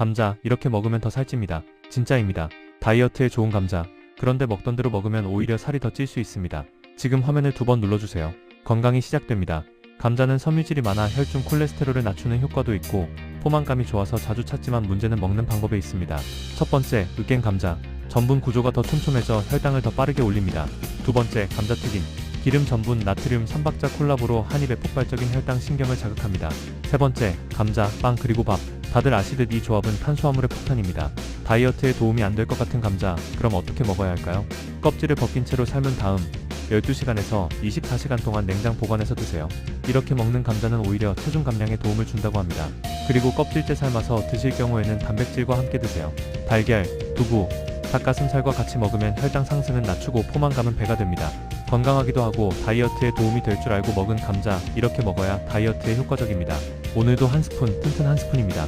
감자 이렇게 먹으면 더 살찝니다. 진짜입니다. 다이어트에 좋은 감자. 그런데 먹던 대로 먹으면 오히려 살이 더 찔 수 있습니다. 지금 화면을 두 번 눌러주세요. 건강이 시작됩니다. 감자는 섬유질이 많아 혈중 콜레스테롤을 낮추는 효과도 있고 포만감이 좋아서 자주 찾지만 문제는 먹는 방법에 있습니다. 첫 번째, 으깬 감자. 전분 구조가 더 촘촘해져 혈당을 더 빠르게 올립니다. 두 번째, 감자튀김. 기름, 전분, 나트륨, 삼박자 콜라보로 한 입에 폭발적인 혈당 신경을 자극합니다. 세 번째, 감자, 빵 그리고 밥. 다들 아시듯 이 조합은 탄수화물의 폭탄입니다. 다이어트에 도움이 안 될 것 같은 감자, 그럼 어떻게 먹어야 할까요? 껍질을 벗긴 채로 삶은 다음 12시간에서 24시간 동안 냉장 보관해서 드세요. 이렇게 먹는 감자는 오히려 체중 감량에 도움을 준다고 합니다. 그리고 껍질째 삶아서 드실 경우에는 단백질과 함께 드세요. 달걀, 두부, 닭가슴살과 같이 먹으면 혈당 상승은 낮추고 포만감은 배가 됩니다. 건강하기도 하고 다이어트에 도움이 될 줄 알고 먹은 감자 이렇게 먹어야 다이어트에 효과적입니다. 오늘도 한 스푼 튼튼 한 스푼입니다.